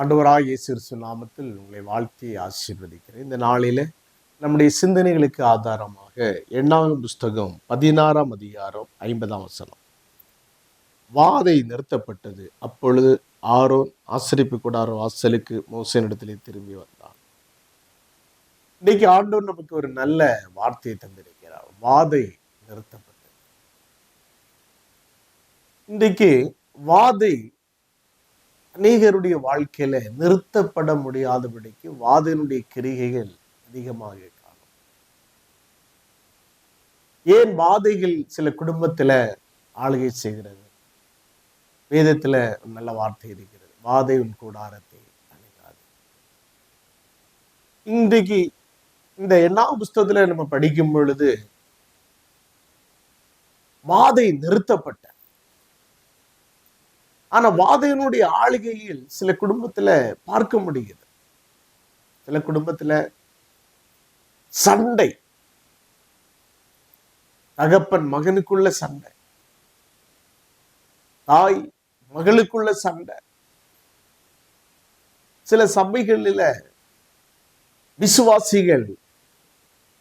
ஆண்டவராக இயேசு நாமத்தில் உங்களை வாழ்த்தி ஆசீர்வதிக்கிறேன். இந்த நாளில் நம்முடைய சிந்தனைகளுக்கு ஆதாரமாக எண்ணாம் புஸ்தகம் பதினாறாம் அதிகாரம் ஐம்பதாம் வசனம். வாதை நிறுத்தப்பட்டது. அப்பொழுது ஆரோன் ஆசிரிப்பு கூடாரோ வாசலுக்கு மோசனிடத்திலே திரும்பி வந்தான். இன்னைக்கு ஆண்டோர் நமக்கு ஒரு நல்ல வார்த்தையை தந்திருக்கிறார். வாதை நிறுத்தப்பட்டது. இன்றைக்கு வாதை அநேகருடைய வாழ்க்கையில நிறுத்தப்பட முடியாதபடிக்கு வாதனுடைய கிரிகைகள் அதிகமாக காணும் ஏன் வாதைகள் சில குடும்பத்துல ஆளுகை செய்கிறது? வேதத்துல நல்ல வார்த்தை இருக்கிறது. வாதை உன் கூடாரத்தை அணுகாது. இன்றைக்கு இந்த எல்லா புஸ்தகத்துல நம்ம படிக்கும் பொழுது வாதை நிறுத்தப்பட்ட ஆனா வாதையினுடைய ஆளுகையில் சில குடும்பத்துல பார்க்க முடியுது சில குடும்பத்துல சண்டை. தகப்பன் மகனுக்குள்ள சண்டை. தாய் மகளுக்குள்ள சண்டை. சில சபைகளில விசுவாசிகள்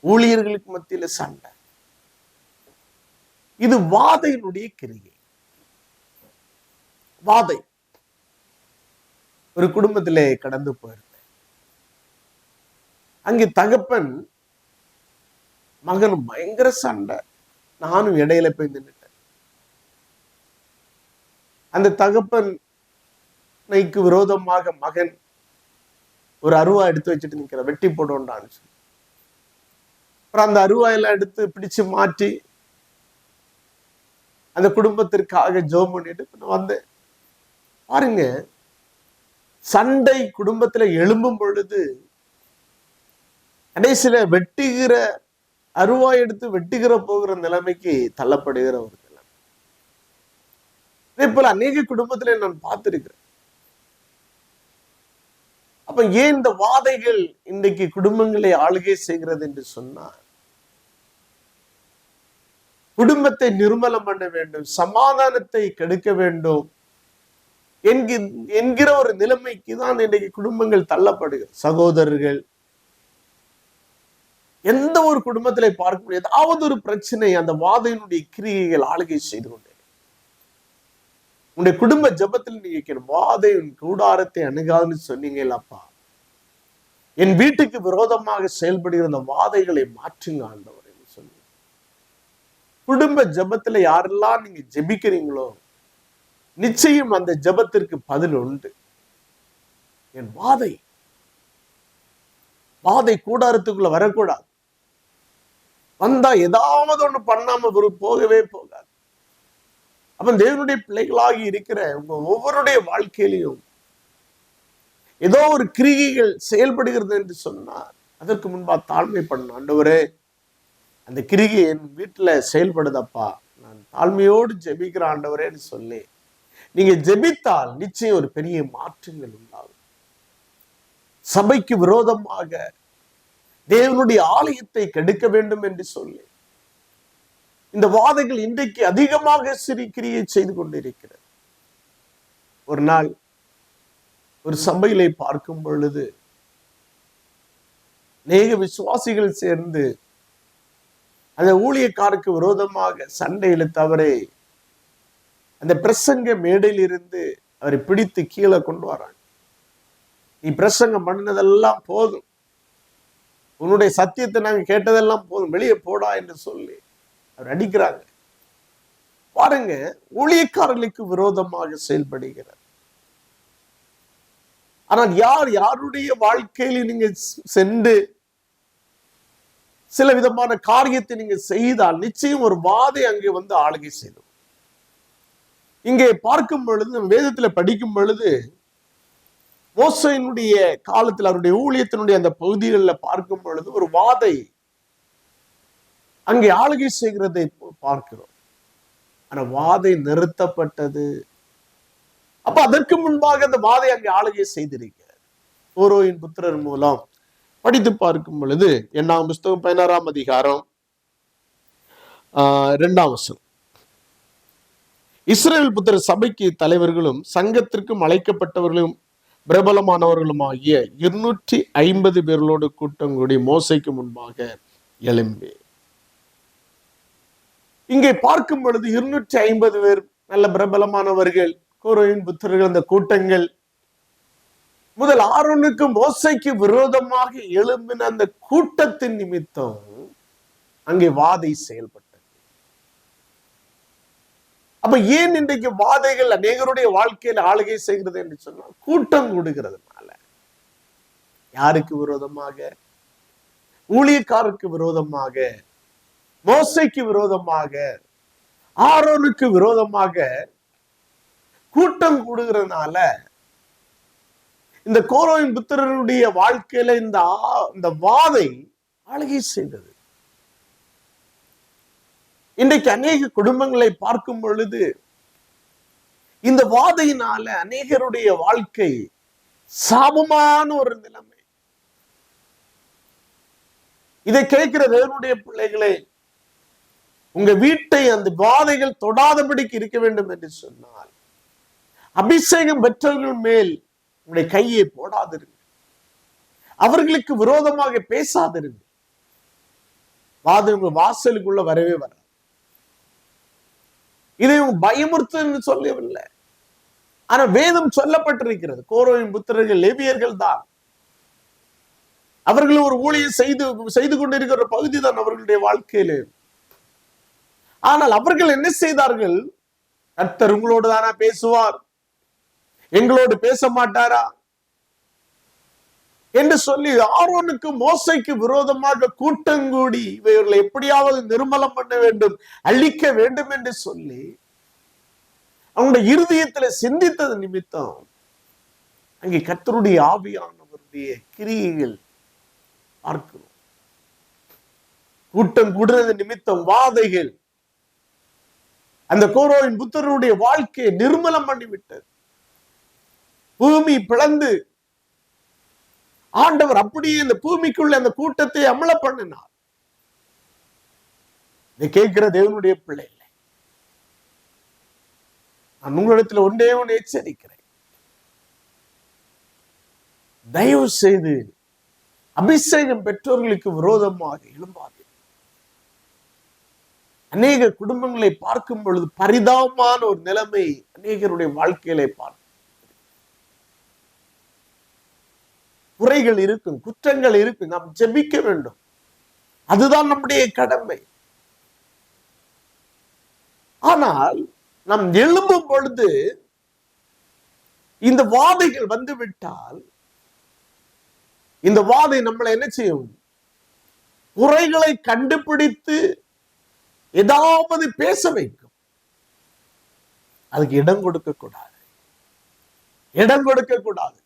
ஊழியர்களுக்கு மத்தியில சண்டை. இது வாதையினுடைய கிரியை. வாதை. ஒரு குடும்பத்திலே கடந்து போயிருந்தேன். அங்கே தகப்பன் மகன் பயங்கர சண்டை. நானும் இடையில போய் நின்னுட்டேன். அந்த தகப்பன் விரோதமாக மகன் ஒரு அருவா எடுத்து வச்சுட்டு நிக்கிற வெட்டி போடுவோம்டான்னு சொல்லி. அப்புறம் அந்த அருவாயெல்லாம் எடுத்து பிடிச்சு மாற்றி அந்த குடும்பத்திற்காக ஜோம் பண்ணிட்டு நான் வந்தேன். பாருங்க. சண்டை குடும்பத்துல எழும்பும் பொழுது கடைசியில வெட்டுகிற அருவாய் எடுத்து வெட்டுகிற போகிற நிலைமைக்கு தள்ளப்படுகிற ஒரு நிலைமை. இதே போல அநேக குடும்பத்துல நான் பார்த்திருக்கிறேன். அப்ப ஏன் இந்த வாதைகள் இன்றைக்கு குடும்பங்களை ஆளுகை செய்கிறது என்று சொன்னார் குடும்பத்தை நிர்மலம் பண்ண வேண்டும் சமாதானத்தை கெடுக்க வேண்டும் என்கிற ஒரு நிலைமைக்கு தான் இன்றைக்கு குடும்பங்கள் தள்ளப்படுகிறது. சகோதரர்கள் எந்த ஒரு குடும்பத்தில பார்க்க முடியாது. ஏதாவது ஒரு பிரச்சனை அந்த வாதையினுடைய கிரியைகள் ஆளுகை செய்து கொண்டே. உன்னுடைய குடும்ப ஜபத்தில் நீங்க வாதை உன் கூடாரத்தை அணுகாதுன்னு சொன்னீங்களப்பா என் வீட்டுக்கு விரோதமாக செயல்படுகிற அந்த வாதைகளை மாற்றுங்க ஆண்டவர் என்று சொல்லி குடும்ப ஜபத்துல யாரெல்லாம் நீங்க ஜெபிக்கிறீங்களோ நிச்சயம் அந்த ஜபத்திற்கு பதில் உண்டு. என் வாதை. வாதை கூடாரத்துக்குள்ள வரக்கூடாது. வந்தா ஏதாவது ஒண்ணு பண்ணாம போகவே போகாது. அப்ப தேவனுடைய பிள்ளைகளாகி இருக்கிற உங்க ஒவ்வொருடைய வாழ்க்கையிலையும் ஏதோ ஒரு கிரிகைகள் செயல்படுகிறது என்று சொன்னார் அதற்கு முன்பா தாழ்மை பண்ண ஆண்டவரே. அந்த கிரிகை என் வீட்டுல செயல்படுதப்பா. நான் தாழ்மையோடு ஜெபிக்கிற ஆண்டவரேன்னு சொல்லி நீங்க ஜெபித்தால் நிச்சயம் ஒரு பெரிய மாற்றங்கள் உண்டாகும். சபைக்கு விரோதமாக தேவனுடைய ஆலயத்தை கெடுக்க வேண்டும் என்று சொல்லி இந்த வாதைகள் இன்றைக்கு அதிகமாக சிரிக்கிரியை செய்து கொண்டிருக்கிறது. ஒரு நாள் ஒரு சபையிலே பார்க்கும் பொழுது நேக விசுவாசிகள் சேர்ந்து அந்த ஊழியக்காருக்கு விரோதமாக சண்டையில தவறே அந்த பிரசங்க மேடையிலிருந்து அவரை பிடித்து கீழே கொண்டு வராங்க. நீ பிரசங்கம் பண்ணினதெல்லாம் போதும். உன்னுடைய சத்தியத்தை நாங்க கேட்டதெல்லாம் போதும். வெளியே போடா என்று சொல்லி அவர் அடிக்கிறாங்க. பாருங்க ஊழியக்காரர்களுக்கு விரோதமாக செயல்படுகிறார். ஆனால் யார் யாருடைய வாழ்க்கையில நீங்க சென்று சில விதமான காரியத்தை நீங்க செய்தால் நிச்சயம் ஒரு வாதை அங்கே வந்து ஆளுகை செய்தோம் இங்கே பார்க்கும் பொழுது வேதத்துல படிக்கும் பொழுது மோசையினுடைய காலத்தில் அவருடைய ஊழியத்தினுடைய அந்த பகுதிகளில் பார்க்கும் பொழுது ஒரு வாதை அங்கே ஆளுகை செய்கிறதை பார்க்கிறோம். ஆனா வாதை நிறுத்தப்பட்டது. அப்ப அதற்கு முன்பாக அந்த வாதை அங்கே ஆளுகை செய்திருக்கிறார் ஓரோயின் புத்திரர் மூலம் படித்து பார்க்கும் பொழுது என்னாம் புஸ்தகம் பதினாறாம் அதிகாரம் ஆஹ் இரண்டாம் வசனம். இஸ்ரேல் புத்தர் சபைக்கு தலைவர்களும் சங்கத்திற்கும் அழைக்கப்பட்டவர்களும் பிரபலமானவர்களுமாகிய இருநூற்றி ஐம்பது பேர்களோடு கூட்டம் கூடி மோசைக்கு முன்பாக எழும்பி. இங்கே பார்க்கும் பொழுது இருநூற்றி ஐம்பது பேர் நல்ல பிரபலமானவர்கள் கோரோயின் புத்தர்கள் அந்த கூட்டங்கள். முதல் ஆரோனுக்கு மோசைக்கு விரோதமாக எழும்பின அந்த கூட்டத்தின் நிமித்தம் அங்கே வாதை செயல்பட்டு அப்ப ஏன் இன்றைக்கு வாதைகள் அநேகருடைய வாழ்க்கையில ஆளுகை செய்கிறது என்று சொன்னால் கூட்டம் கொடுக்கிறதுனால யாருக்கு விரோதமாக? ஊழியக்காருக்கு விரோதமாக? மோசைக்கு விரோதமாக? ஆரோனுக்கு விரோதமாக? கூட்டம் கூடுகிறதுனால இந்த கோரோவின் புத்திரனுடைய வாழ்க்கையில இந்த இந்த வாதை ஆளுகை செய்தது. இன்றைக்கு அநேக குடும்பங்களை பார்க்கும் பொழுது இந்த வாதையினால அநேகருடைய வாழ்க்கை சாபமான ஒரு நிலைமை. இதை கேட்கிற தேவனுடைய பிள்ளைகளே உங்க வீட்டை அந்த வாதைகள் தொடாதபடிக்கு இருக்க வேண்டும் என்று சொன்னால் அபிஷேகம் பெற்றவர்கள் மேல் உங்களுடைய கையை போடாதிருங்க. அவர்களுக்கு விரோதமாக பேசாதிருங்க. வாதை உங்க வாசலுக்குள்ள வரவே வர இதை உங்க பயமுறுத்து சொல்லவில்லை. ஆனா வேதம் சொல்லப்பட்டிருக்கிறது. கோரோவின் புத்திரர்கள் லேவியர்கள் தான். அவர்கள் ஒரு ஊழியை செய்து செய்து கொண்டிருக்கிற பகுதி தான் அவர்களுடைய வாழ்க்கையிலே. ஆனால் அவர்கள் என்ன செய்தார்கள்? கர்த்தர் உங்களோடு தானா பேசுவார். எங்களோடு பேச மாட்டாரா? என்று சொல்லி ஆரோனுக்கு மோசைக்கு விரோதமாக கூட்டங்கூடி இவர்களை எப்படியாவது நிர்மலம் பண்ண வேண்டும் அழிக்க வேண்டும் என்று சொல்லி அவனுடைய இருதயத்துல சிந்தித்தது நிமித்தம் அங்கே கத்தருடைய ஆவியானவருடைய கிரியைகள் பார்க்கிறோம். கூட்டம் கூடுறது நிமித்தம் வாதைகள். அந்த கோரோவின் புத்தருடைய வாழ்க்கையை நிர்மலம் பண்ணிவிட்டது. பூமி பிளந்து ஆண்டவர் அப்படியே இந்த பூமிக்குள்ள அந்த கூட்டத்தை அமல பண்ணினார். இதை கேட்கிற தேவனுடைய பிள்ளை இல்லை. நான் உங்களிடத்துல ஒன்றே ஒன்று எச்சரிக்கிறேன். தயவு செய்து அபிஷேகம் பெற்றோர்களுக்கு விரோதமாக எழும்பாது அநேக குடும்பங்களை பார்க்கும் பொழுது பரிதாபமான ஒரு நிலைமை அநேகருடைய வாழ்க்கையிலே பார்க்க குறைகள் இருக்கும் குற்றங்கள் இருக்கும் நாம் ஜெபிக்க வேண்டும். அதுதான் நம்முடைய கடமை. ஆனால் நாம் எழும்பும் பொழுது இந்த வாதைகள் வந்து விட்டால் இந்த வாதை நம்மளை என்ன செய்யும்? குறைகளை கண்டுபிடித்து ஏதாவது பேச வைக்கும். அதுக்கு இடம் கொடுக்க கூடாது இடம் கொடுக்க கூடாது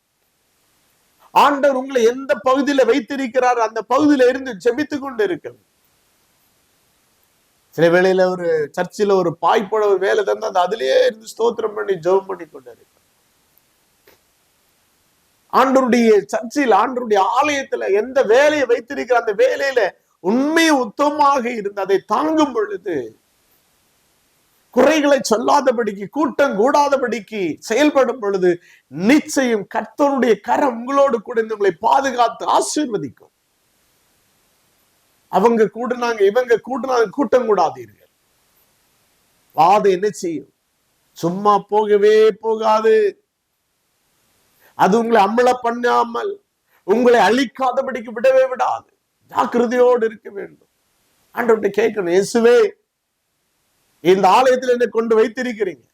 ஆண்டவர் உங்களை எந்த பகுதியில வைத்திருக்கிறார் அந்த பகுதியில இருந்து ஜெபித்து கொண்டு இருக்கணும் சில வேளையில ஒரு சர்ச்சில் ஒரு பாய் ஒரு வேலை தந்து அந்த அதிலேயே இருந்து ஸ்தோத்திரம் பண்ணி ஜெபம் பண்ணி கொண்டு இருக்கு ஆண்டருடைய சர்ச்சில் ஆண்டருடைய ஆலயத்துல எந்த வேலையை வைத்திருக்கிற அந்த வேலையில உண்மை உத்தமமாக இருந்து அதை தாங்கும் பொழுது குறைகளை சொல்லாதபடிக்கு கூட்டம் கூடாதபடிக்கு செயல்படும் பொழுது நிச்சயம் கர்த்தருடைய கரம் உங்களோடு கூட உங்களை பாதுகாத்து ஆசீர்வதிக்கும். அவங்க கூடுனாங்க இவங்க கூடுனாங்க கூட்டம் கூடாதீர்கள். வாதை என்ன செய்யும்? சும்மா போகவே போகாது. அது உங்களை அம்மள பண்ணாமல் உங்களை அழிக்காதபடிக்கு விடவே விடாது. ஜாக்கிரதையோடு இருக்க வேண்டும். ஆண்டவர்கிட்ட கேட்கணும் இயேசுவே இந்த ஆலயத்தில் என்னை கொண்டு வைத்திருக்கிறீங்க.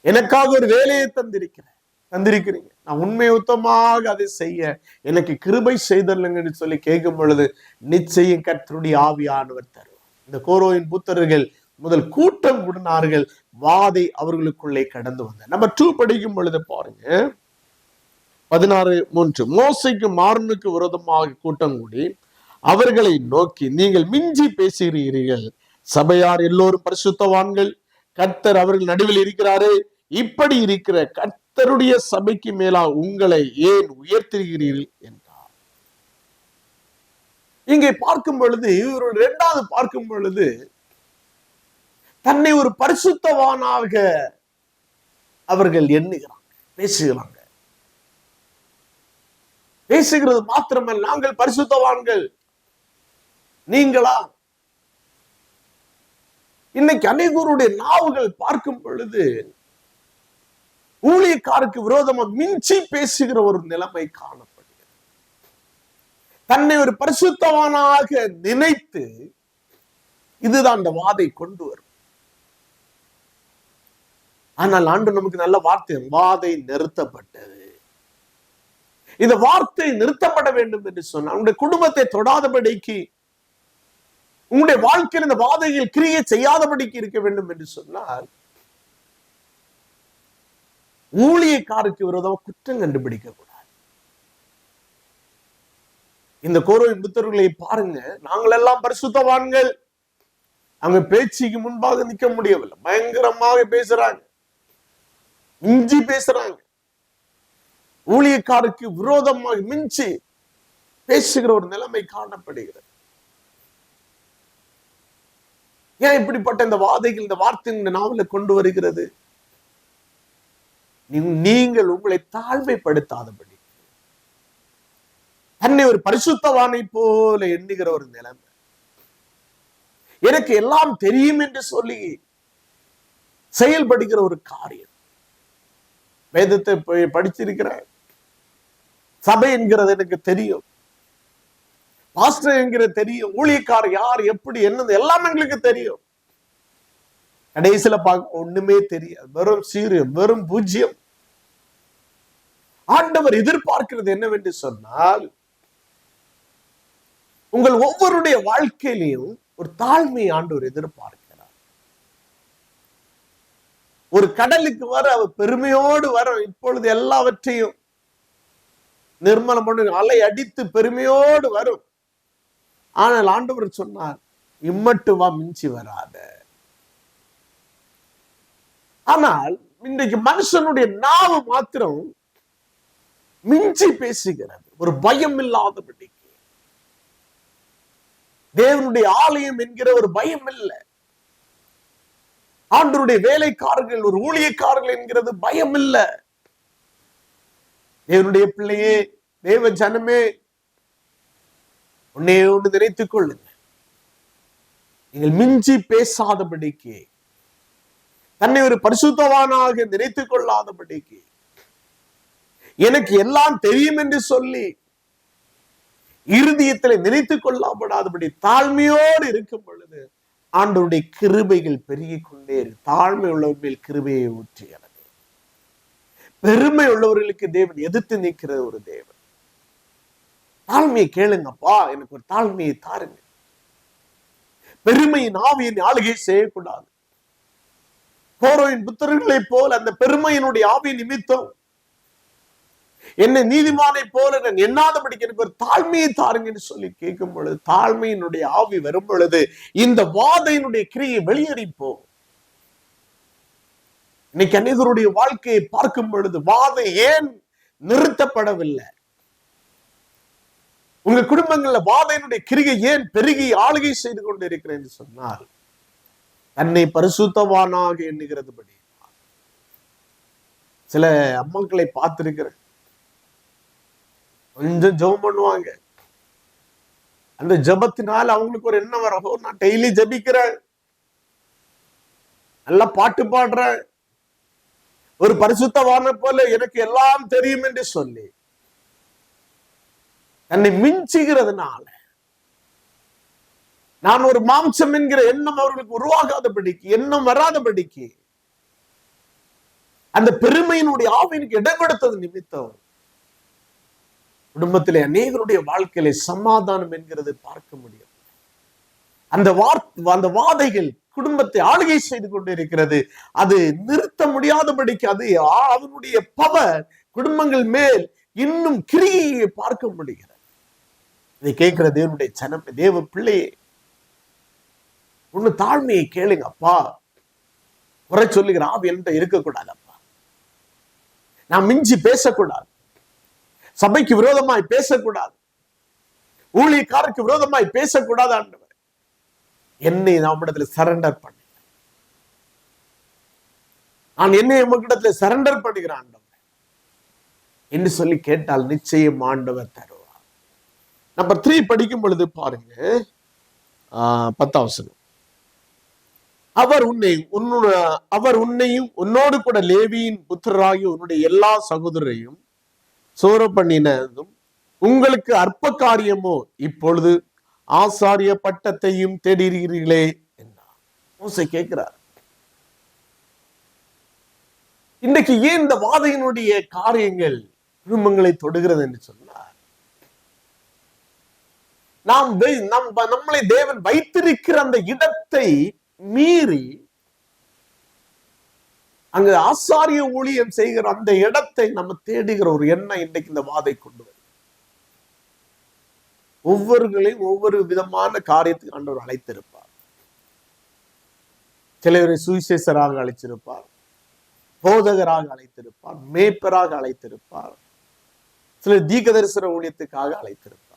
எனக்காக ஒரு வேலையை தந்திருக்கிறேன். தந்திருக்கிறீங்க. நான் உண்மை உத்தமாக அதை செய்ய எனக்கு கிருபை செய்தருங்கன்னு சொல்லி கேட்கும் பொழுது நிச்சயம் கர்த்தருடைய ஆவியானவர் தருவார். இந்த கோரோவின் புத்தர்கள் முதல் கூட்டம் கூடினார்கள். வாதை அவர்களுக்குள்ளே கடந்து வந்த நம்ம டூ படிக்கும் பொழுது பாருங்க. பதினாறு மூன்று. மோசைக்கு மாறனுக்கு விரோதமாக கூட்டம் கூடி அவர்களை நோக்கி நீங்கள் மிஞ்சி பேசுகிறீர்கள். சபையார் எல்லோரும் பரிசுத்தவான்கள். கர்த்தர் அவர்கள் நடுவில் இருக்கிறாரே. இப்படி இருக்கிற கர்த்தருடைய சபைக்கு மேலா உங்களை ஏன் உயர்த்துகிறீர்கள் என்றார். இங்கே பார்க்கும் பொழுது இவரோட இரண்டாவது பார்க்கும் பொழுது தன்னை ஒரு பரிசுத்தவானாக அவர்கள் எண்ணுகிறாங்க பேசுகிறாங்க. பேசுகிறது மாத்திரமல்ல நாங்கள் பரிசுத்தவான்கள். நீங்களா? இன்னைக்கு அனைவருடைய நாவுகள் பார்க்கும் பொழுது ஊழியக்காருக்கு விரோதமா மிஞ்சி பேசுகிற ஒரு நிலைமை காணப்படுகிறது. தன்னை ஒரு பரிசுத்தவானாக நினைத்து இதுதான் அந்த வாதை கொண்டு வரும். ஆனால் ஆண்டு நமக்கு நல்ல வார்த்தை வாதை நிறுத்தப்பட்டது. இந்த வார்த்தை நிறுத்தப்பட வேண்டும் என்று சொன்னால் உங்களுடைய குடும்பத்தை தொடாதபடிக்கு உங்களுடைய வாழ்க்கையில் இந்த வாதையில் கிரியை செய்யாதபடிக்கு இருக்க வேண்டும் என்று சொன்னால் ஊழியக்காருக்கு விரோதமாக குற்றம் கண்டுபிடிக்க கூடாது. இந்த கோரவை புத்தர்களை பாருங்க. நாங்கள் எல்லாம் பரிசுத்தவான்கள். அவங்க பேச்சுக்கு முன்பாக நிற்க முடியவில்லை. பயங்கரமாக பேசுறாங்க. மிஞ்சி பேசுறாங்க. ஊழியக்காருக்கு விரோதமாக மிஞ்சி பேசுகிற ஒரு நிலைமை காணப்படுகிறது. ஏன் இப்படிப்பட்ட இந்த வாதைகள் இந்த வார்த்தை இந்த நாவல கொண்டு வருகிறது? நீங்கள் உங்களை தாழ்மைப்படுத்தாதபடி. தன்னை ஒரு பரிசுத்தவானை போல எண்ணுகிற ஒரு நிலைமை. எனக்கு எல்லாம் தெரியும் என்று சொல்லி செயல்படுகிற ஒரு காரியம். வேதத்தை படிச்சிருக்கிற படிச்சிருக்கிறேன் சபை என்கிறது எனக்கு தெரியும். பாஸ்டர் என்கிறது தெரியும் ஊழியக்காரர் யார் எப்படி என்னது எல்லாம் எங்களுக்கு தெரியும். கடைசியில பார்க்க ஒண்ணுமே தெரியாது. வெறும் சீரியம் வெறும் பூஜ்ஜியம் ஆண்டவர் எதிர்பார்க்கிறது என்னவென்று சொன்னால் உங்கள் ஒவ்வொருடைய வாழ்க்கையிலையும் ஒரு தாழ்மையை ஆண்டவர் எதிர்பார்க்கிறார். ஒரு கடலுக்கு வர அவர் பெருமையோடு வர இப்பொழுது எல்லாவற்றையும் நிர்மலம் பண்ணு அலை அடித்து பெருமையோடு வரும். ஆனால் ஆண்டவர் சொன்னார் இம்மட்டு வா மிஞ்சி வராத. ஆனால் இன்றைக்கு மனுஷனுடைய நாவு மாத்திரம் மிஞ்சி பேசுகிறது. ஒரு பயம் இல்லாதபடிக்கு. தேவனுடைய ஆலயம் என்கிற ஒரு பயம் இல்லை. ஆண்டருடைய வேலைக்காரர்கள் ஒரு ஊழியக்காரர்கள் என்கிறது பயம் இல்லை. தேவனுடைய பிள்ளையே தேவ ஜனமே உன்னே ஒன்று நினைத்துக் கொள்ளுங்க நீங்கள் மிஞ்சி பேசாதபடிக்கு தன்னை ஒரு பரிசுத்தவானாக நினைத்துக் கொள்ளாதபடிக்கு எனக்கு எல்லாம் தெரியும் என்று சொல்லி இருதயத்தில் நினைத்துக் கொள்ளாமடாதபடி தாழ்மையோடு இருக்கும் பொழுது ஆண்டவருடைய கிருபைகள் பெருகிக் கொண்டே தாழ்மை உள்ளவர் மேல் கிருபையை ஊற்றுகிறது பெருமை உள்ளவர்களுக்கு தேவன் எதிர்த்து நிற்கிற ஒரு தேவன். தாழ்மையை கேளுங்கப்பா எனக்கு ஒரு தாழ்மையை தாருங்க. பெருமையின் ஆவியின் ஆளுகை செய்யக்கூடாது. போரோயின் புத்தர்களைப் போல் அந்த பெருமையினுடைய ஆவி நிமித்தம். என்னை நீதிமானை போல நான் எண்ணாதபடிக்கு எனக்கு ஒரு தாழ்மையை தாருங்கன்னு சொல்லி கேட்கும் பொழுது தாழ்மையினுடைய ஆவி வரும் பொழுது இந்த வாதையினுடைய கிரியை வெளியறிப்போம் இன்னைக்கு அநேகருடைய வாழ்க்கையை பார்க்கும் பொழுது வாதை ஏன் நிறுத்தப்படவில்லை? உங்க குடும்பங்கள்ல வாதையினுடைய கிரிகை ஏன் பெருகி ஆளுகை செய்து கொண்டு இருக்கிறேன் என்று சொன்னால் தன்னை பரிசுத்தவானாக எண்ணுகிறதுபடி. சில அம்மாக்களை பார்த்திருக்கிறேன். கொஞ்சம் ஜெபம் பண்ணுவாங்க. அந்த ஜபத்தினால் அவங்களுக்கு ஒரு எண்ணம் வரும். நான் டெய்லி ஜெபிக்கிறேன். நல்லா பாட்டு பாடுறேன். ஒரு பரிசுத்தவான போல எனக்கு எல்லாம் தெரியும் என்று சொல்லி தன்னை மிஞ்சுகிறதுனால நான் ஒரு மாம்சம் என்கிற எண்ணம் அவர்களுக்கு உருவாகாதபடிக்கு எண்ணம் வராதபடிக்கு அந்த பெருமையினுடைய ஆவினுக்கு இடம் கொடுத்தது நிமித்தம். குடும்பத்திலே அநேகருடைய வாழ்க்கையிலே சமாதானம் என்கிறது பார்க்க முடியும். அந்த வார்த்தை அந்த வாதைகள் குடும்பத்தை ஆளுகை செய்து கொண்டு இருக்கிறது அது நிறுத்த முடியாதபடிக்கு அது அவனுடைய பவர் குடும்பங்கள் மேல் இன்னும் கிரியை பார்க்க முடியும். இதை கேட்கிற தேவனுடைய சனம் தேவ பிள்ளையே ஒண்ணு தாழ்மையை கேளுங்க அப்பா. குறை சொல்லுகிற ஆவி என்கிட்ட இருக்கக்கூடாது அப்பா நான் மிஞ்சி பேசக்கூடாது. சபைக்கு விரோதமாய் பேசக்கூடாது. ஊழியக்காரருக்கு விரோதமாய் பேசக்கூடாது ஆண்டவர். என்னை நம்மிடத்துல சரண்டர் பண்ணு நான் என்னை உமக்கிடத்துல சரண்டர் பண்ணுகிறேன் ஆண்டவர். என்று சொல்லி கேட்டால் நிச்சயம் ஆண்டவர் தரும் நம்பர் த்ரீ படிக்கும் பொழுது பாருங்க. ஆஹ் பத்தாம் வசனம். அவர் உன்னை உன்னோட அவர் உன்னையும் உன்னோடு கூட லேவியின் புத்திரராகி உன்னுடைய எல்லா சகோதரரையும் சோர பண்ணினதும் உங்களுக்கு அற்ப காரியமோ இப்பொழுது ஆசாரிய பட்டத்தையும் தேடுகிறீர்களே என்றார். மோசே கேட்கிறார். இன்னைக்கு ஏன் இந்த வாதையினுடைய காரியங்கள் குடும்பங்களை தொடுகிறது என்று சொன்னார் நாம் நம் நம்மளை தேவன் வைத்திருக்கிற அந்த இடத்தை மீறி அங்கு ஆசாரிய ஊழியம் செய்கிற அந்த இடத்தை நம்ம தேடுகிற ஒரு எண்ணம் இன்னைக்கு இந்த வாதை கொண்டு வரும் ஒவ்வொருகளையும் ஒவ்வொரு விதமான காரியத்துக்கு ஆண்டவர் அழைத்திருப்பார். சிலவரை சுவிசேஷராக அழைச்சிருப்பார் போதகராக அழைத்திருப்பார். மேய்ப்பராக அழைத்திருப்பார். சிலர் தீகதரிசன ஊழியத்துக்காக அழைத்திருப்பார்.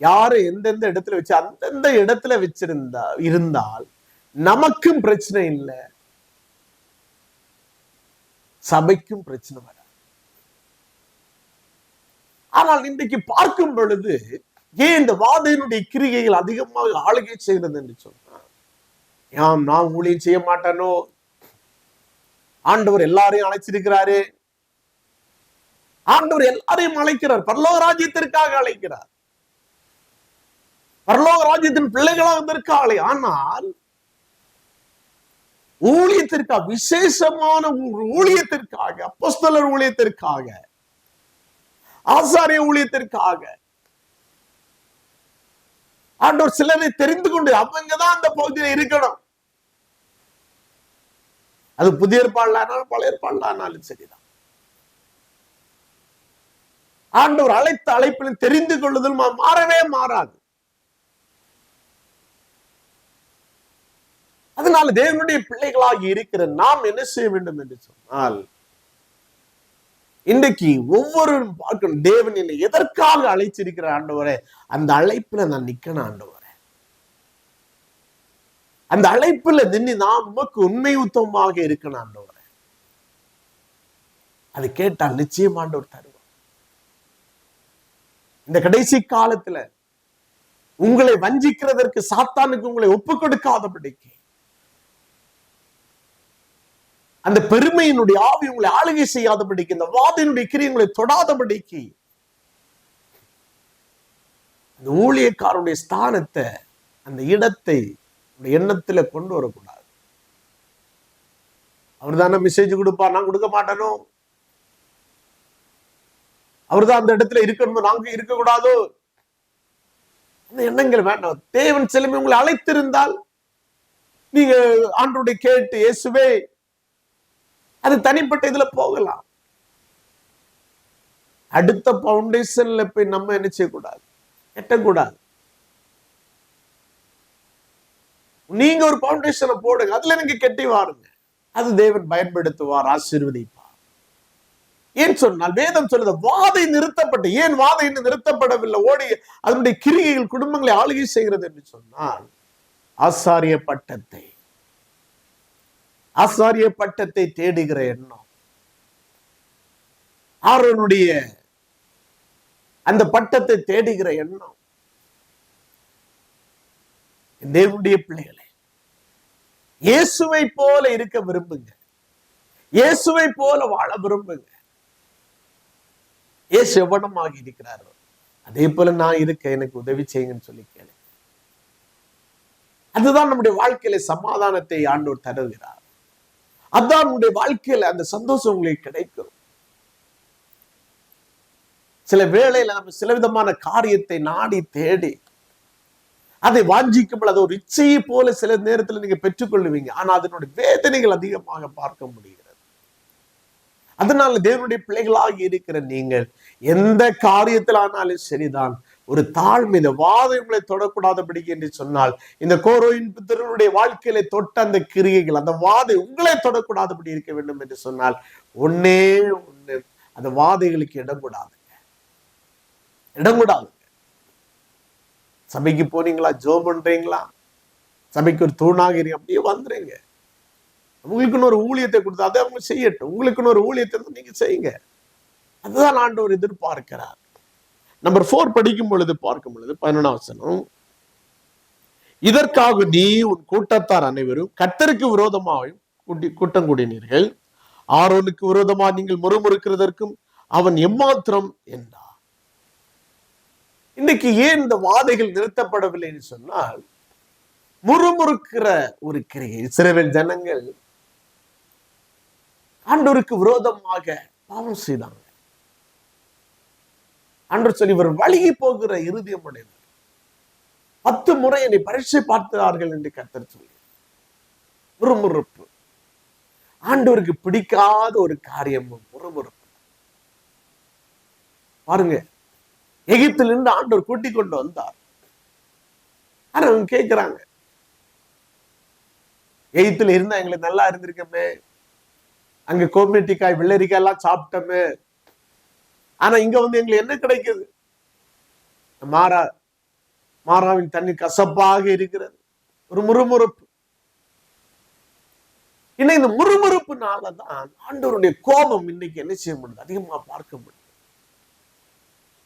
யாரு எந்தெந்த இடத்துல வச்சு அந்தந்த இடத்துல வச்சிருந்தா இருந்தால் நமக்கும் பிரச்சனை இல்லை. சபைக்கும் பிரச்சனை வராது. ஆனால் இன்றைக்கு பார்க்கும் பொழுது ஏன் இந்த வாதையினுடைய கிரிகைகள் அதிகமாக ஆளுகை செய்கிறது என்று சொன்னா யாம் நான் ஊழியம் செய்ய மாட்டானோ? ஆண்டவர் எல்லாரையும் அழைச்சிருக்கிறாரு. ஆண்டவர் எல்லாரையும் அழைக்கிறார். பல்லவ ராஜ்யத்திற்காக அழைக்கிறார். பரலோக ராஜ்யத்தின் பிள்ளைகளாக இருந்திருக்காளே ஆனால் ஊழியத்திற்காக விசேஷமான ஊழியத்திற்காக அப்போஸ்தலர் ஊழியத்திற்காக ஆசாரிய ஊழியத்திற்காக ஆண்டோர் சிலரை தெரிந்து கொண்டு அவங்கதான் அந்த பகுதியில இருக்கணும். அது புதிய ஏற்பாடுலானாலும் பழைய ஏற்பாடுலானாலும் சரிதான். ஆண்டவர் அழைத்த அழைப்பிலும் தெரிந்து கொள்ளுதல் மாறவே மாறாது. அதனால தேவனுடைய பிள்ளைகளாக இருக்கிற நாம் என்ன செய்ய வேண்டும் என்று சொன்னால் இன்றைக்கு ஒவ்வொரு பார்க்கணும் தேவன் என்னை எதற்காக அழைச்சிருக்கிற ஆண்டவரே? அந்த அழைப்புல நான் நிக்கணும் ஆண்டவரே. அந்த அழைப்புல நின்று நான் உமக்கு உண்மை உத்தமமாக இருக்கணும் ஆண்டவரே. அது கேட்டால் நிச்சயம் ஆண்டவர் தருவார். இந்த கடைசி காலத்துல உங்களை வஞ்சிக்கிறதற்கு சாத்தானுக்கு உங்களை ஒப்பு கொடுக்காதபடிக்கு அந்த பெருமையினுடைய ஆவி உங்களை ஆளுகை செய்யாதபடிக்கு இந்த வாதினுடைய கிரியங்களை தொடாதபடிக்கு அந்த ஊழியக்காரனுடைய ஸ்தானத்தை அந்த இடத்தை எண்ணத்துல கொண்டு வரக்கூடாது. அவர் தானே மெசேஜ் கொடுப்பார்? நான் கொடுக்க மாட்டேனோ? அவர் தான் அந்த இடத்துல இருக்கணும்? நாங்க இருக்கக்கூடாதோ? அந்த எண்ணங்கள் வேண்டாம். தேவன் செல்லுமே உங்களை அழைத்திருந்தால் நீங்க ஆண்டோடைய கேட்டு இயேசுவே அது தனிப்பட்ட இதுல போகலாம். அடுத்த பவுண்டேஷன்ல போய் நம்ம என்ன செய்யக்கூடாது? எட்டக்கூடாது. நீங்க ஒரு பவுண்டேஷனை போடுங்க. அதுல நீங்க கெட்டி வாருங்க. அது தேவன் பயன்படுத்துவார் ஆசீர்வதிப்பார். ஏன் சொன்னால் வேதம் சொல்லுது வாதை நிறுத்தப்பட்டு ஏன் வாதை இன்னும் நிறுத்தப்படவில்லை? ஓடி அதனுடைய கிரிகைகள் குடும்பங்களை ஆளுகை செய்கிறது என்று சொன்னால் ஆசாரிய பட்டத்தை ஆசாரிய பட்டத்தை தேடுகிற எண்ணம். ஆரோனுடைய அந்த பட்டத்தை தேடுகிற எண்ணம். தேவனுடைய பிள்ளைகளை இயேசுவை போல இருக்க விரும்புங்க. இயேசுவை போல வாழ விரும்புங்க. இயேசு எவ்வளமாக இருக்கிறாரோ அதே போல நான் இருக்க எனக்கு உதவி செய்யுங்கன்னு சொல்லி கேளு அதுதான் நம்முடைய வாழ்க்கையில சமாதானத்தை ஆண்டோர் தருகிறார். அதான் உங்களுடைய வாழ்க்கையில அந்த சந்தோஷம் உங்களுக்கு கிடைக்கும். சில வேளையில நம்ம சில விதமான காரியத்தை நாடி தேடி அதை வாஞ்சிக்கும்போது அது ஒரு இச்சையை போல சில நேரத்துல நீங்க பெற்றுக்கொள்ளுவீங்க. ஆனா அதனுடைய வேதனைகள் அதிகமாக பார்க்க முடிகிறது. அதனால தேவனுடைய பிள்ளைகளாக இருக்கிற நீங்கள் எந்த காரியத்திலானாலும் சரிதான். ஒரு தாழ்மை இந்த வாதம் உங்களை தொடக்கூடாதபடிக்கு என்று சொன்னால் இந்த கோரோயின் புத்திரனுடைய வாழ்க்கையில தொட்ட அந்த கிரியைகள் அந்த வாதை உங்களை தொடக்கூடாதபடி இருக்க வேண்டும் என்று சொன்னால் ஒன்னே ஒண்ணு அந்த வாதைகளுக்கு இடம் கூடாதுங்க இடம் கூடாது சபைக்கு போனீங்களா? ஜோ பண்றீங்களா? சபைக்கு ஒரு தூணாகிறீங்க அப்படியே வந்துருங்க. உங்களுக்குன்னு ஒரு ஊழியத்தை கொடுத்தா அதை அவங்க செய்யட்டும். உங்களுக்குன்னு ஒரு ஊழியத்தை நீங்க செய்யுங்க. அதுதான் ஆண்டவர் எதிர்பார்க்கிறார். நம்பர் ஃபோர் படிக்கும் பொழுது பார்க்கும் பொழுது பதினொன்றாம் வசனம். இதற்காக நீ உன் கூட்டத்தார் அனைவரும் கத்தருக்கு விரோதமாகவும் கூட்டி கூட்டம் கூடினீர்கள். ஆரோனுக்கு விரோதமாக நீங்கள் முறுமுறுக்கிறதற்கும் அவன் எம்மாத்திரம் என்றார். இன்னைக்கு ஏன் இந்த வாதைகள் நிறுத்தப்படவில்லை என்று சொன்னால் முறுமுறுக்கிற ஒரு கிரியை இஸ்ரவேல் ஜனங்கள் ஆண்டோருக்கு விரோதமாக பாவம் செய்தாங்க. அன்று சொல்லி இவர் வழுகி போகிற இருதயம் உடையவர் பத்து முறை என்னை பரீட்சை பார்த்தார்கள் என்று கத்தர் சொல்லி முறுமுறுப்பு. ஆண்டவருக்கு பிடிக்காத ஒரு காரியமும் முறுமுறுப்பு. பாருங்க எகிப்திலிருந்து ஆண்டவர் கூட்டிக் கொண்டு வந்தார். ஆனா அவங்க கேட்கிறாங்க? எகிப்துல இருந்தா எங்களுக்கு நல்லா இருந்திருக்கமே. அங்க கோமேட்டிக்காய் வெள்ளரிக்காய் எல்லாம் சாப்பிட்டோமே. ஆனா இங்க வந்து எங்களுக்கு என்ன கிடைக்குது? மாறா மாறாவின் தண்ணி கசப்பாக இருக்கிறது. ஒரு முறுமுறுப்பு. இன்னும் இந்த முறுமுறுப்புனாலதான் ஆண்டவருடைய கோபம் இன்னைக்கு என்ன செய்ய முடியுது? அதிகமா பார்க்க முடியும்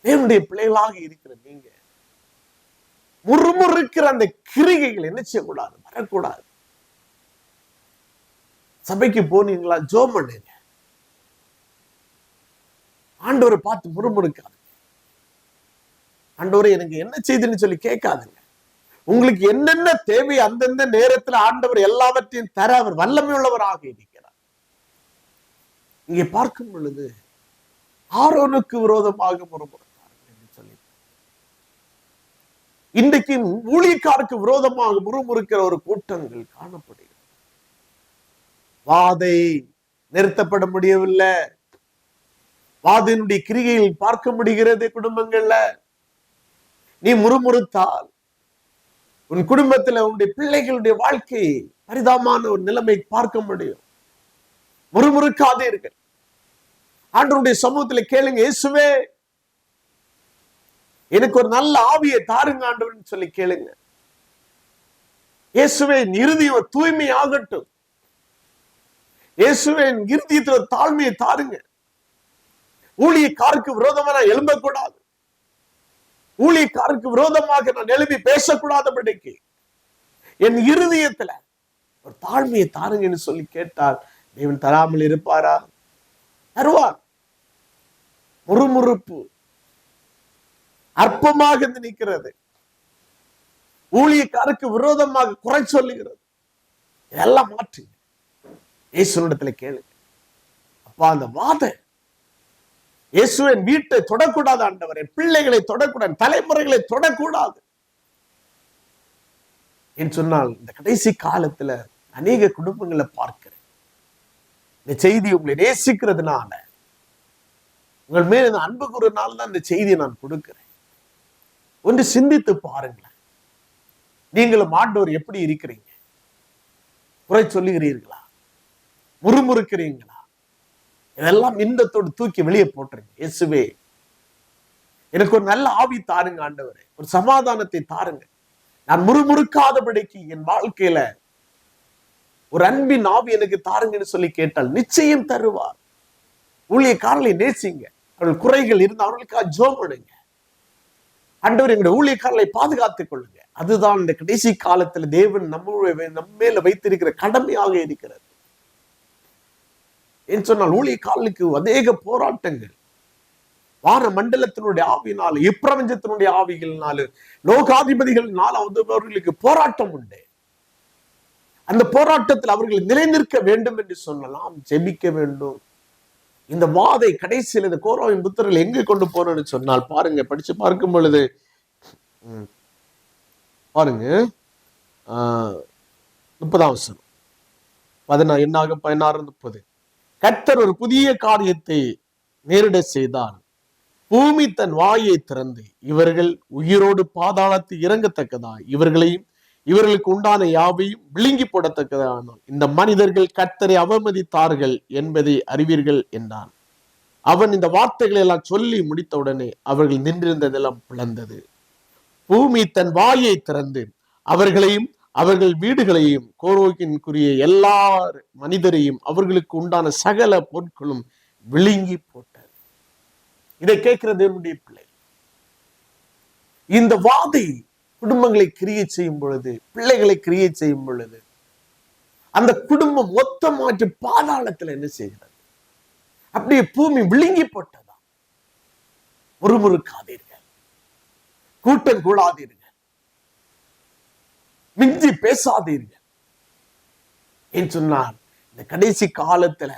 தேவனுடைய பிள்ளைகளாக இருக்கிற நீங்க முறுமுறுக்கிற அந்த கிரிகைகள் என்ன செய்யக்கூடாது? வரக்கூடாது. சபைக்கு போனீங்களா? ஜோம் பண்ணுங்க ஆண்டவரை பார்த்து முறுமுறுக்காது. ஆண்டவரை எனக்கு என்ன செய்துன்னு சொல்லி கேட்காதுங்க. உங்களுக்கு என்னென்ன தேவை அந்தந்த நேரத்துல ஆண்டவர் எல்லாவற்றையும் தர அவர் வல்லமை உள்ளவராக இருக்கிறார். இங்கே பார்க்கும் பொழுது ஆரோனுக்கு விரோதமாக முறுமுறுத்தார்கள் என்று சொல்லி இன்றைக்கு ஊழியக்காருக்கு விரோதமாக முறுமுறுக்கிற ஒரு கூட்டங்கள் காணப்படுகிறது. வாதை நிறுத்தப்பட முடியவில்லை. வாதையினுடைய கிரிகையில் பார்க்க முடிகிறது குடும்பங்கள்ல. நீ முறுமுறுத்தால் உன் குடும்பத்துல உன்னுடைய பிள்ளைகளுடைய வாழ்க்கை பரிதாமான ஒரு நிலைமை பார்க்க முடியும். முறுமுறுக்காதீர்கள். ஆண்டருடைய சமூகத்துல கேளுங்க இயேசுவே எனக்கு ஒரு நல்ல ஆவியை தாருங்க ஆண்டவர்னு சொல்லி கேளுங்க. இயேசுவின் இறுதிய தூய்மை ஆகட்டும் இயேசுவின் என் ஒரு தாழ்மையை தாருங்க. ஊழியக்காருக்கு விரோதமா நான் எழும்பக்கூடாது. ஊழியக்காருக்கு விரோதமாக நான் எழுப்பி பேசக்கூடாதபடிக்கு என் இருதயத்துல ஒரு தாழ்மையை தாருங்கன்னு சொல்லி கேட்டால் தேவன் தராமல் இருப்பாரா? தருவார். முறுமுறுப்பு அற்பமாக இருந்து நிற்கிறது. ஊழியக்காருக்கு விரோதமாக குறை சொல்லுகிறது. இதெல்லாம் மாற்று. இயேசுனிடத்துல கேளு. அப்பா அந்த வாதை இயேசுவின் வீட்டை தொடக்கூடாது ஆண்டவரே. பிள்ளைகளை தொடக்கூடாது தலைமுறைகளை தொடக்கூடாது. என்று சொன்னால் இந்த கடைசி காலத்துல அநேக குடும்பங்களை பார்க்கிறேன். இந்த செய்தி உங்களை நேசிக்கிறதுனால உங்கள் மேல் இந்த அன்பு கூறுனால தான் இந்த செய்தியை நான் கொடுக்கிறேன். ஒன்று சிந்தித்து பாருங்களேன். நீங்களும் ஆண்டவர் எப்படி இருக்கிறீங்க? குறை சொல்லுகிறீர்களா? முறுமுறுக்கிறீங்களா? இதெல்லாம் இன்பத்தோடு தூக்கி வெளியே போட்டுருங்க. இயேசுவே எனக்கு ஒரு நல்ல ஆவி தாருங்க ஆண்டவரே. ஒரு சமாதானத்தை தாருங்க. நான் முறுமுறுக்காதபடிக்கு என் வாழ்க்கையில ஒரு அன்பின் ஆவி எனக்கு தாருங்கன்னு சொல்லி கேட்டால் நிச்சயம் தருவார். ஊழிய காரலை நேசிங்க. அவர்கள் குறைகள் இருந்து அவர்களுக்காக ஜோம் பண்ணுங்க. ஆண்டவர் எங்களுடைய ஊழியக்காரர்களை பாதுகாத்துக் கொள்ளுங்க. அதுதான் இந்த கடைசி காலத்துல தேவன் நம்ம நம்ம மேல வைத்திருக்கிற கடமையாக இருக்கிறது. என்று சொன்னால் ஊழியக்காரர்களுக்கு அநேக போராட்டங்கள். வான மண்டலத்தினுடைய ஆவியினால இப்பிரபஞ்சத்தினுடைய ஆவிகளினால லோகாதிபதிகளினால வந்து அவர்களுக்கு போராட்டம் உண்டு. அந்த போராட்டத்தில் அவர்கள் நிலைநிற்க வேண்டும் என்று சொல்லலாம் ஜெபிக்க வேண்டும். இந்த வாதை கடைசியில் இந்த கோராவின் புத்தர்கள் எங்கே கொண்டு போறோம்னு சொன்னால் பாருங்க படிச்சு பார்க்கும் பொழுது ம், பாருங்க முப்பதாம் வசனம். பதினா என்னாகும்? பதினாறு முப்பது. கர்த்தர் ஒரு புதிய காரியத்தை நேரிட செய்தார். பூமி தன் வாயை திறந்து இவர்கள் உயிரோடு பாதாளத்து இறங்கத்தக்கதா இவர்களையும் இவர்களுக்கு உண்டான யாவையும் விழுங்கி போடத்தக்கதான இந்த மனிதர்கள் கர்த்தரை அவமதித்தார்கள் என்பதை அறிவீர்கள் என்றான். அவன் இந்த வார்த்தைகளை எல்லாம் சொல்லி முடித்தவுடனே அவர்கள் நின்றிருந்ததெல்லாம் பிளந்தது. பூமி தன் வாயை திறந்து அவர்களையும் அவர்கள் வீடுகளையும் கோரோக்கின்குரிய எல்லா மனிதரையும் அவர்களுக்கு உண்டான சகல பொருட்களும் விழுங்கி போட்டது. இதை கேட்கிற தேவனுடைய பிள்ளை இந்த வாதை குடும்பங்களை கிரியை செய்யும் பொழுது பிள்ளைகளை கிரியை செய்யும் பொழுது அந்த குடும்பம் மொத்தமாற்றி பாதாளத்துல என்ன செய்கிறது? அப்படியே பூமி விழுங்கி போட்டதா? முறுமுறுக்காதீர்கள் கூட்டம் கூடாதீர்கள். மிஞ்சி பேசாதீர்கள். ஏன் சொன்னார். இந்த கடைசி காலத்துல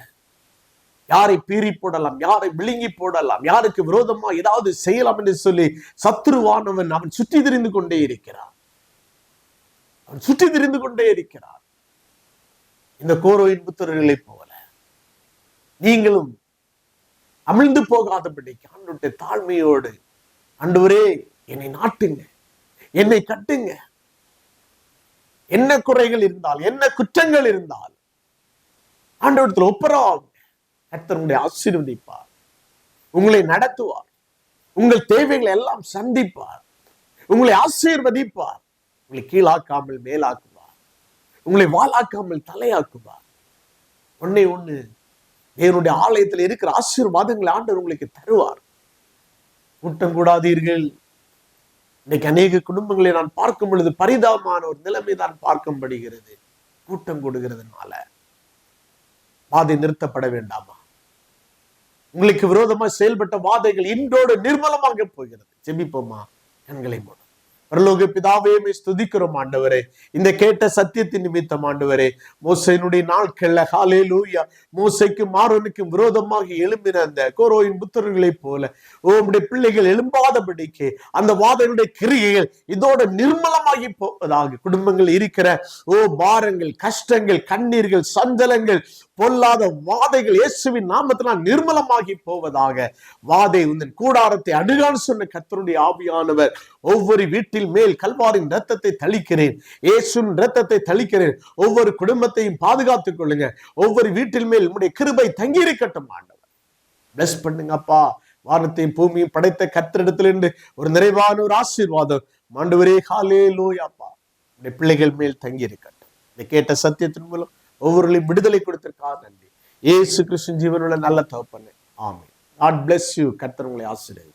யாரை பீறி போடலாம் யாரை விழுங்கி போடலாம் யாருக்கு விரோதமா ஏதாவது செய்யலாம் என்று சொல்லி சத்ருவானவன் அவன் சுற்றி திரிந்து கொண்டே இருக்கிறான். அவன் சுற்றி திரிந்து கொண்டே இருக்கிறான். இந்த கோரோயின் புத்தர்களைப் போல நீங்களும் அமிழ்ந்து போகாதபடிக்கு ஆண்டுடைய தாழ்மையோடு அன்றுவரே என்னை நாட்டுங்க என்னை கட்டுங்க. என்ன குறைகள் இருந்தால் என்ன குற்றங்கள் இருந்தால் ஆண்டவரத்தில் ஒப்புரவாகும் கர்த்தர் உங்களை ஆசீர்வதிப்பார். உங்களை நடத்துவார். உங்கள் தேவைகளை எல்லாம் சந்திப்பார். உங்களை ஆசீர்வதிப்பார். உங்களை கீழாக்காமல் மேலாக்குவார். உங்களை வாளாக்காமல் தலையாக்குவார். ஒன்னே ஒண்ணு தேவனுடைய ஆலயத்தில் இருக்கிற ஆசீர்வாதங்களை ஆண்டவர் உங்களுக்கு தருவார். கூட்டம் கூடாதீர்கள். இன்னைக்கு அநேக குடும்பங்களை நான் பார்க்கும் பொழுது பரிதாபமான ஒரு நிலைமை தான் பார்க்கப்படுகிறது. கூட்டம் கொடுக்கிறதுனால வாதை நிறுத்தப்பட வேண்டாமா? உங்களுக்கு விரோதமா செயல்பட்ட வாதைகள் இன்றோடு நிர்மலமாக போகிறது. ஜெபிப்போமா? கண்களை மூடும் பரலோக பிதாவே மே ஸ்துதிக்கிறோம் ஆண்டவரே. இந்த கேட்ட சத்தியத்தின் நிமித்தம் ஆண்டவரே மோசையினுடைய நாட்கள்ல ஹாலே லூயா மோசைக்கு மாறனுக்கும் விரோதமாக எழும்பின அந்த கோரோயின் புத்தர்களைப் போல ஓ உம்முடைய பிள்ளைகள் எழும்பாதபடிக்கு அந்த வாதனுடைய கிரியைகள் இதோட நிர்மலமாகி போவதாக குடும்பங்கள் இருக்கிற ஓ பாரங்கள் கஷ்டங்கள் கண்ணீர்கள் சஞ்சலங்கள் பொல்லாத வாதைகள் இயேசுவின் நாமத்தினால் நிர்மலமாகி போவதாக வாதை உந்தன் கூடாரத்தை அணுகான்னு சொன்ன கத்தருடைய ஆவியானவர் ஒவ்வொரு வீட்டில் மேல் கல்வாரின் ரத்தத்தை தளிக்கிறேன். ஏசுன் ரத்தத்தை தளிக்கிறேன். ஒவ்வொரு குடும்பத்தையும் பாதுகாத்துக் கொள்ளுங்க. ஒவ்வொரு வீட்டில் மேல் உம்முடைய கிருபை தங்கியிருக்கட்டும் ஆண்டவர். பிளஸ் பண்ணுங்கப்பா வானத்தையும் பூமியும் படைத்த கத்திரிடத்திலிருந்து ஒரு நிறைவான ஒரு ஆசீர்வாதம். மாண்டவரே காலே லோயாப்பா உடைய பிள்ளைகள் மேல் தங்கியிருக்கட்டும். இதை கேட்ட சத்தியத்தின் மூலம் ஒவ்வொருளையும் விடுதலை கொடுத்திருக்கா நன்றி. ஏசு கிருஷ்ணன் ஜீவனுள்ள நல்ல தகப்பனே. ஆமென். காட் பிளஸ் யூ கர்த்தர் உங்களை ஆசீர்வதிப்பார்.